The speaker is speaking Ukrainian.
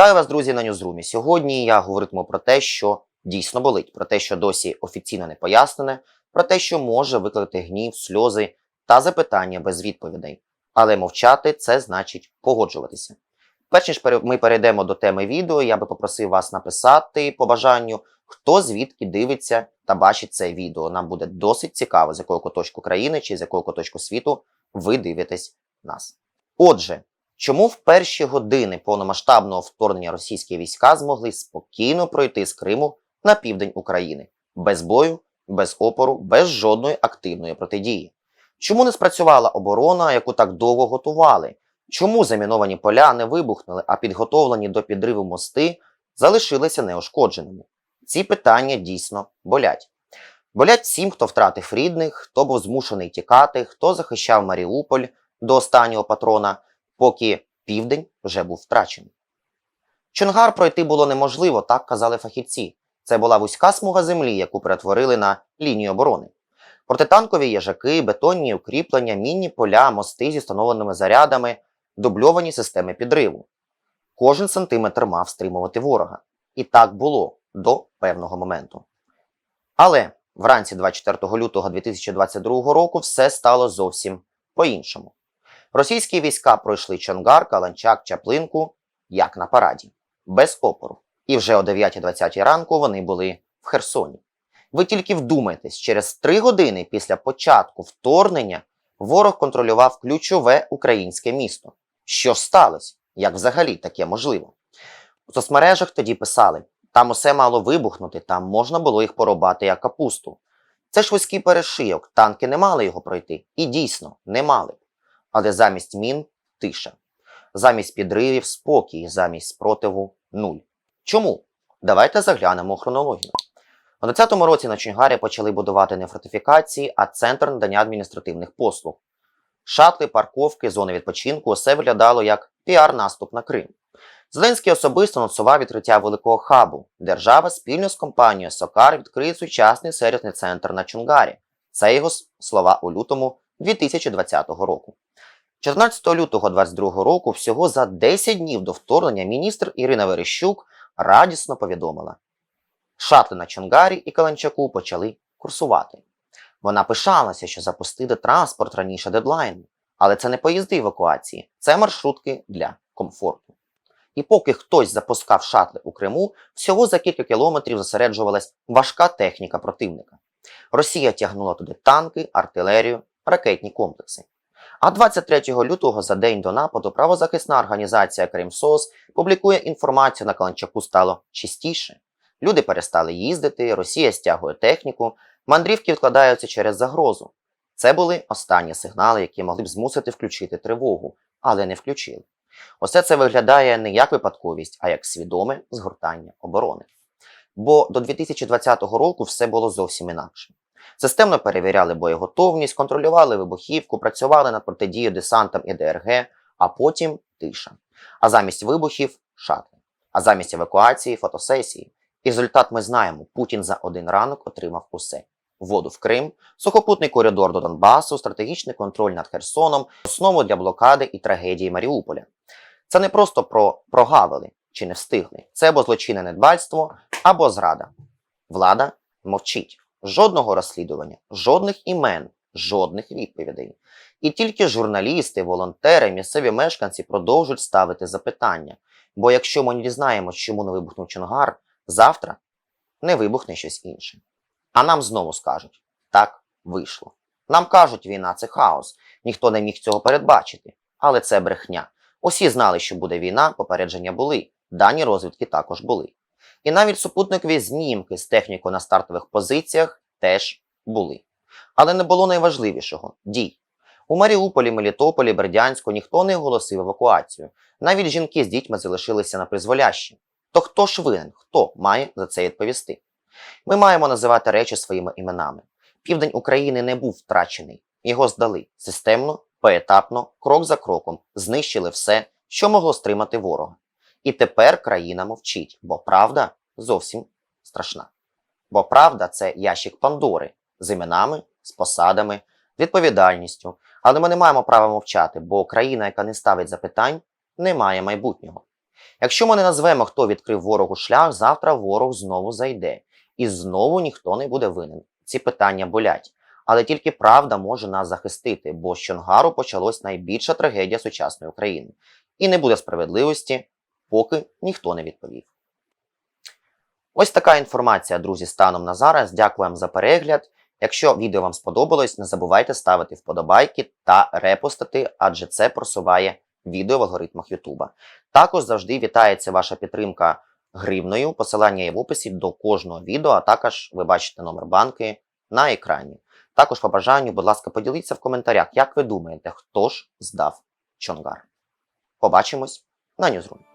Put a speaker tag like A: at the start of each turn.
A: Вітаю вас, друзі, на Ньюзрумі. Сьогодні я говоритиму про те, що дійсно болить, про те, що досі офіційно не пояснене, про те, що може викликати гнів, сльози та запитання без відповідей. Але мовчати це значить погоджуватися. Перш ніж ми перейдемо до теми відео, я би попросив вас написати по бажанню, хто звідки дивиться та бачить це відео. Нам буде досить цікаво, з якого куточку країни чи з якого куточку світу ви дивитесь нас. Отже, чому в перші години повномасштабного вторгнення російські війська змогли спокійно пройти з Криму на південь України без бою, без опору, без жодної активної протидії? Чому не спрацювала оборона, яку так довго готували? Чому заміновані поля не вибухнули, а підготовлені до підриву мости залишилися неушкодженими? Ці питання дійсно болять. Болять всім, хто втратив рідних, хто був змушений тікати, хто захищав Маріуполь до останнього патрона, поки південь вже був втрачений. Чонгар пройти було неможливо, так казали фахівці. Це була вузька смуга землі, яку перетворили на лінію оборони. Протитанкові їжаки, бетонні укріплення, мінні поля, мости зі встановленими зарядами, дубльовані системи підриву. Кожен сантиметр мав стримувати ворога. І так було до певного моменту. Але вранці 24 лютого 2022 року все стало зовсім по-іншому. Російські війська пройшли Чонгар, Каланчак, Чаплинку як на параді, без опору. І вже о 9.20 ранку вони були в Херсоні. Ви тільки вдумайтесь, через три години після початку вторгнення ворог контролював ключове українське місто. Що сталося? Як взагалі таке можливо? У соцмережах тоді писали: там усе мало вибухнути, там можна було їх порубати як капусту. Це ж вузький перешийок, танки не мали його пройти. І дійсно, не мали. Але замість мін тиша. Замість підривів спокій, замість спротиву нуль. Чому? Давайте заглянемо у хронологію. У 20-му році на Чонгарі почали будувати не фортифікації, а центр надання адміністративних послуг. Шатли, парковки, зони відпочинку усе виглядало як піар-наступ на Крим. Зеленський особисто анонсував відкриття великого хабу. Держава спільно з компанією Сокар відкриє сучасний сервісний центр на Чунгарі. Це його слова у лютому 2020 року. 14 лютого 2022 року, всього за 10 днів до вторгнення, міністр Ірина Верещук радісно повідомила: шатли на Чонгарі і Каланчаку почали курсувати. Вона пишалася, що запустили транспорт раніше дедлайну, але це не поїзди евакуації, це маршрутки для комфорту. І поки хтось запускав шатли у Криму, всього за кілька кілометрів зосереджувалась важка техніка противника. Росія тягнула туди танки, артилерію, ракетні комплекси. А 23 лютого, за день до нападу, правозахисна організація Кримсос публікує інформацію на Каланчаку стало чистіше. Люди перестали їздити, Росія стягує техніку, мандрівки відкладаються через загрозу. Це були останні сигнали, які могли б змусити включити тривогу, але не включили. Усе це виглядає не як випадковість, а як свідоме згортання оборони. Бо до 2020 року все було зовсім інакше. Системно перевіряли боєготовність, контролювали вибухівку, працювали над протидією десантам і ДРГ, а потім тиша. А замість вибухів шатли. А замість евакуації фотосесії. І результат ми знаємо: Путін за один ранок отримав усе: воду в Крим, сухопутний коридор до Донбасу, стратегічний контроль над Херсоном, основу для блокади і трагедії Маріуполя. Це не просто про прогавили чи не встигли. Це або злочинне недбальство, або зрада. Влада мовчить. Жодного розслідування, жодних імен, жодних відповідей. І тільки журналісти, волонтери, місцеві мешканці продовжують ставити запитання. Бо якщо ми не дізнаємося, чому не вибухнув Чонгар, завтра не вибухне щось інше. А нам знову скажуть: так вийшло. Нам кажуть, війна це хаос, ніхто не міг цього передбачити. Але це брехня. Усі знали, що буде війна, попередження були, дані розвідки також були. І навіть супутникові знімки з технікою на стартових позиціях теж були. Але не було найважливішого дій. У Маріуполі, Мелітополі, Бердянську ніхто не оголосив евакуацію. Навіть жінки з дітьми залишилися на призволящі. То хто ж винен? Хто має за це відповісти? Ми маємо називати речі своїми іменами. Південь України не був втрачений. Його здали системно, поетапно, крок за кроком, знищили все, що могло стримати ворога. І тепер країна мовчить, бо правда зовсім страшна. Бо правда це ящик Пандори з іменами, з посадами, відповідальністю. Але ми не маємо права мовчати, бо країна, яка не ставить запитань, не має майбутнього. Якщо ми не назвемо, хто відкрив ворогу шлях, завтра ворог знову зайде, і знову ніхто не буде винен. Ці питання болять. Але тільки правда може нас захистити, бо з Чонгару почалась найбільша трагедія сучасної України. І не буде справедливості, поки ніхто не відповів. Ось така інформація, друзі, станом на зараз. Дякую вам за перегляд. Якщо відео вам сподобалось, не забувайте ставити вподобайки та репостити, адже це просуває відео в алгоритмах Ютуба. Також завжди вітається ваша підтримка гривною. Посилання є в описі до кожного відео, а також ви бачите номер банки на екрані. Також по бажанню, будь ласка, поділіться в коментарях, як ви думаєте, хто ж здав Чонгар. Побачимось на Ньюзрум.